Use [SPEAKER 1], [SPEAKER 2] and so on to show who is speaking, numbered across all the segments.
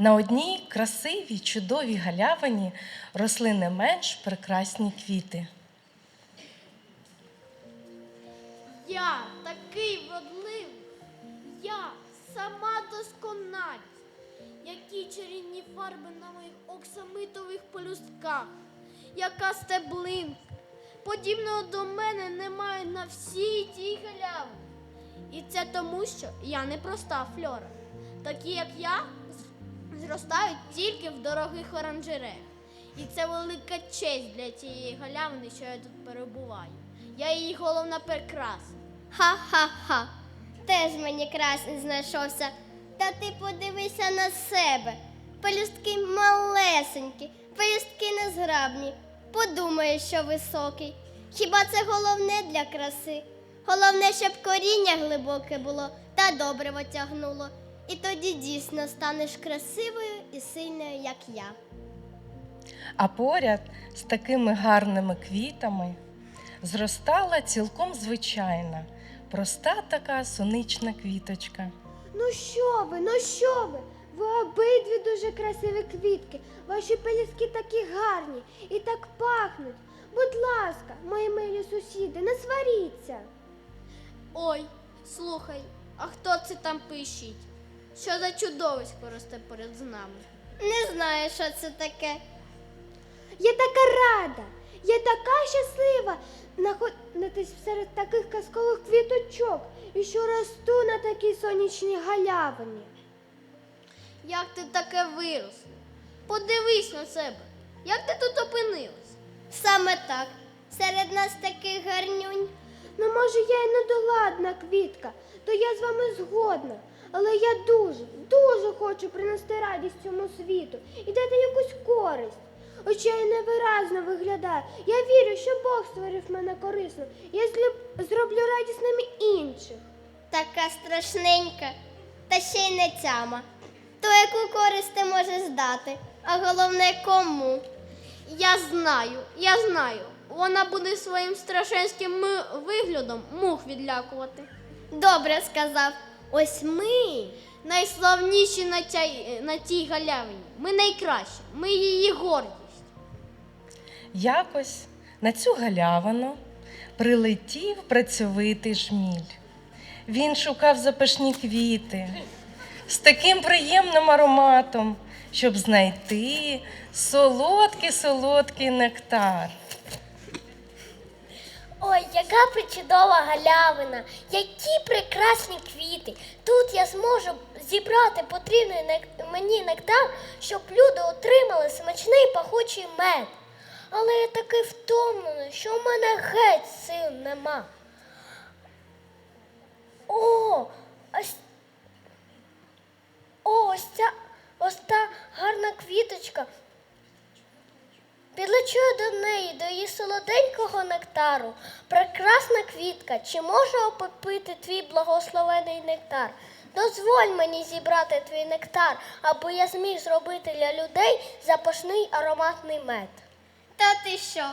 [SPEAKER 1] На одній красивій, чудовій галявині росли не менш прекрасні квіти.
[SPEAKER 2] Я такий вродливий, я сама досконалість. Які чарівні фарби на моїх оксамитових полюстках, яка стеблинка. Подібного до мене немає на всій тій галявині. І це тому, що я не проста флора. Такі, як я, зростають тільки в дорогих оранжереях. І це велика честь для цієї галявини, що я тут перебуваю. Я її головна прикраса.
[SPEAKER 3] Ха-ха-ха. Теж мені красень знайшовся. Та ти подивися на себе. Пелюстки малесенькі, пелюстки незграбні. Подумаєш, що високий. Хіба це головне для краси? Головне, щоб коріння глибоке було та добре тягнуло. І тоді дійсно станеш красивою і сильною, як я.
[SPEAKER 1] А поряд з такими гарними квітами зростала цілком звичайна, проста така сонична квіточка.
[SPEAKER 4] Ну що ви, ну що ви? Ви обидві дуже красиві квітки. Ваші пелюстки такі гарні і так пахнуть. Будь ласка, мої милі сусіди, не сваріться.
[SPEAKER 2] Ой, слухай, а хто це там пишіть? Що за чудовисько росте поряд з нами?
[SPEAKER 3] Не знаю, що це таке.
[SPEAKER 4] Я така рада, я така щаслива знаходитись серед таких казкових квіточок і що росту на такій сонячній галявині.
[SPEAKER 2] Як ти таке виросла? Подивись на себе. Як ти тут опинилась?
[SPEAKER 3] Саме так. Серед нас таких гарнюнь.
[SPEAKER 4] Ну, може, я і недоладна квітка, то я з вами згодна. Але я дуже, дуже хочу принести радість цьому світу і дати якусь користь. Хоча я невиразно виглядаю. Я вірю, що Бог створив мене корисно. Я злю- зроблю радісними інших.
[SPEAKER 3] Така страшненька, та ще й не тяма. То яку користь ти можеш дати, а головне кому.
[SPEAKER 2] Я знаю, я знаю. Вона буде своїм страшенським виглядом мух відлякувати.
[SPEAKER 3] Добре сказав. Ось ми.
[SPEAKER 2] Найславніші на, тя- на тій галявині. Ми найкращі, ми її гордість.
[SPEAKER 1] Якось на цю галявину прилетів працьовитий жміль. Він шукав запашні квіти з таким приємним ароматом, щоб знайти солодкий солодкий нектар.
[SPEAKER 3] Яка причудова галявина, які прекрасні квіти. Тут я зможу зібрати потрібний мені нектар, щоб люди отримали смачний пахучий мед. Але я такий втомлений, що в мене геть сил нема. О, ось, о, ось ця ось та гарна квіточка. Підлечу до неї, до її солоденького нектару. Прекрасна квітка, чи можу попити твій благословений нектар? Дозволь мені зібрати твій нектар, аби я зміг зробити для людей запашний ароматний мед. Та ти що?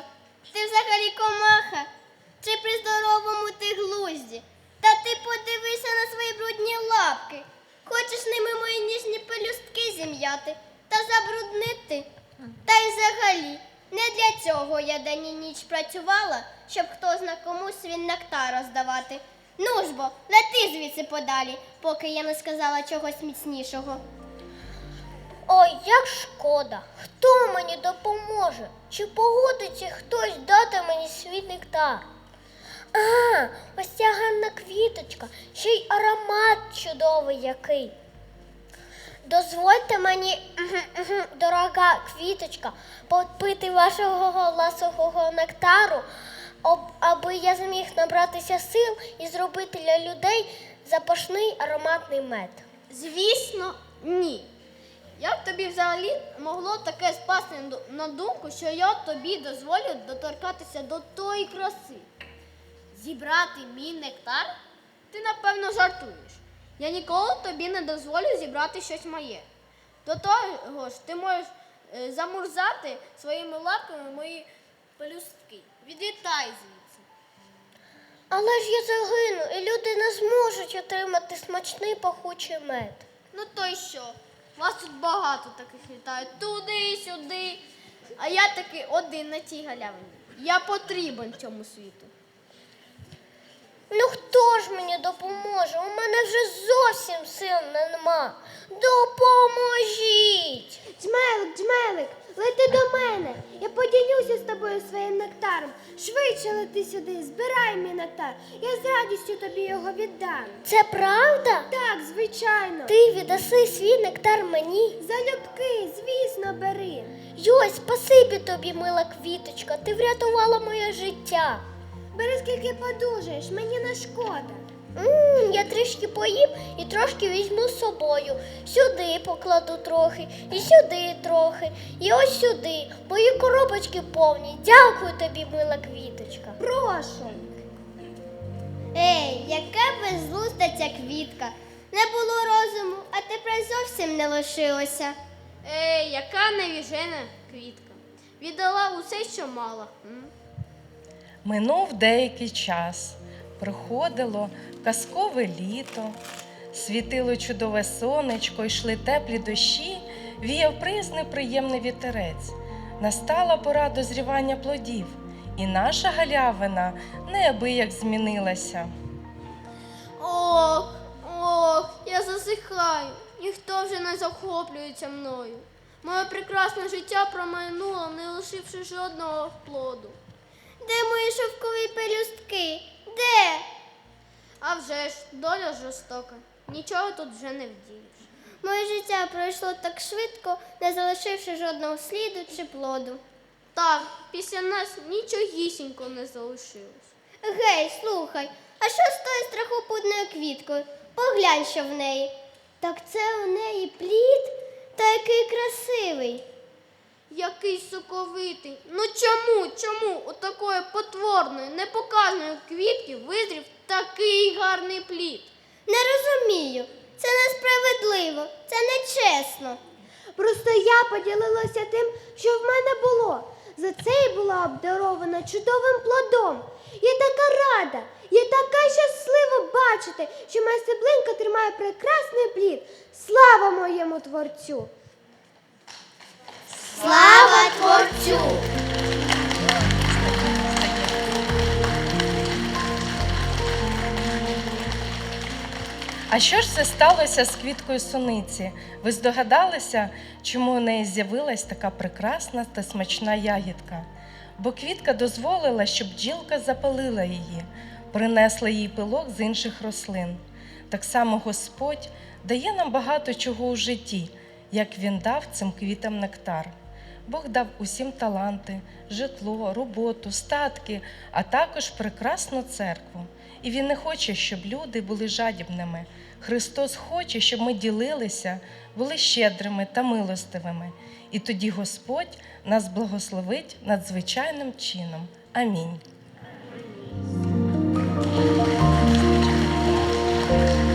[SPEAKER 3] Ти взагалі комаха? Чи при здоровому ти глузді? Та ти подивися на свої брудні лапки. Хочеш ними мої ніжні пелюстки зім'яти та забруднити? Та й взагалі, не для цього я день і ніч працювала, щоб хто зна комусь свій нектар роздавати. Ну ж бо, лети звідси подалі, поки я не сказала чогось міцнішого. Ой, як шкода, хто мені допоможе? Чи погодиться хтось дати мені свій нектар? А, ось ця гарна квіточка, ще й аромат чудовий який. Дозвольте мені, дорога квіточка, попити вашого ласового нектару, аби я зміг набратися сил і зробити для людей запашний ароматний мед.
[SPEAKER 2] Звісно, ні. Як тобі взагалі могло таке спасти на думку, що я тобі дозволю доторкатися до тої краси? Зібрати мій нектар? Ти напевно жартуєш. Я ніколи тобі не дозволю зібрати щось моє. До того ж, ти можеш е, замурзати своїми лапками мої пелюстки. Відлітай звідси.
[SPEAKER 3] Але ж я загину, і люди не зможуть отримати смачний пахучий мед.
[SPEAKER 2] Ну то й що? Вас тут багато таких літають туди, сюди. А я таки один на цій галявині. Я потрібен цьому світу.
[SPEAKER 3] Ну хто ж мені допоможе? У мене вже зовсім сил нема. Допоможіть!
[SPEAKER 4] Джмелик, джмелик, лети до мене. Я поділюся з тобою своїм нектаром. Швидше лети сюди, збирай мій нектар. Я з радістю тобі його віддам.
[SPEAKER 3] Це правда?
[SPEAKER 4] Так, звичайно.
[SPEAKER 3] Ти віддаси свій нектар мені.
[SPEAKER 4] Залюбки, звісно, бери.
[SPEAKER 3] Йой, спасибі тобі, мила квіточка, ти врятувала моє життя.
[SPEAKER 4] Бери скільки подужаєш, мені не шкода.
[SPEAKER 3] Мм, я трішки поїм і трошки візьму з собою. Сюди покладу трохи, і сюди трохи, і ось сюди. Мої коробочки повні. Дякую тобі, мила квіточка.
[SPEAKER 4] Прошу.
[SPEAKER 5] Ей, яка безглузда ця квітка. Не було розуму, а тепер зовсім не лишилося.
[SPEAKER 2] Ей, яка невіжена квітка. Віддала усе, що мала. М?
[SPEAKER 1] Минув деякий час. Приходило казкове літо, світило чудове сонечко, йшли теплі дощі, віяв приязний приємний вітерець. Настала пора дозрівання плодів, і наша галявина неабияк змінилася.
[SPEAKER 2] Ох, ох, я засихаю. Ніхто вже не захоплюється мною. Моє прекрасне життя промайнуло, не лишивши жодного плоду. Доля жорстока. Нічого тут вже не вдієш.
[SPEAKER 5] Моє життя пройшло так швидко, не залишивши жодного сліду чи плоду.
[SPEAKER 2] Так, після нас нічогісінько не залишилось.
[SPEAKER 5] Гей, слухай, а що з тою страхопутною квіткою? Поглянь, що в неї. Так це у неї плід? Та який красивий.
[SPEAKER 2] Який соковитий. Ну чому, чому у такої потворної, непоказної квітки визрів такий гарний плід?
[SPEAKER 5] Не розумію. Це несправедливо, це нечесно.
[SPEAKER 4] Просто я поділилася тим, що в мене було. За це я була обдарована чудовим плодом. Я така рада, я така щаслива бачити, що моя сиблинка тримає прекрасний плід. Слава моєму творцю!
[SPEAKER 5] Слава творцю!
[SPEAKER 1] А що ж це сталося з квіткою суниці? Ви здогадалися, чому у неї з'явилась така прекрасна та смачна ягідка? Бо квітка дозволила, щоб бджілка запалила її, принесла їй пилок з інших рослин. Так само Господь дає нам багато чого у житті, як Він дав цим квітам нектар. Бог дав усім таланти, житло, роботу, статки, а також прекрасну церкву. І Він не хоче, щоб люди були жадібними. Христос хоче, щоб ми ділилися, були щедрими та милостивими. І тоді Господь нас благословить надзвичайним чином. Амінь.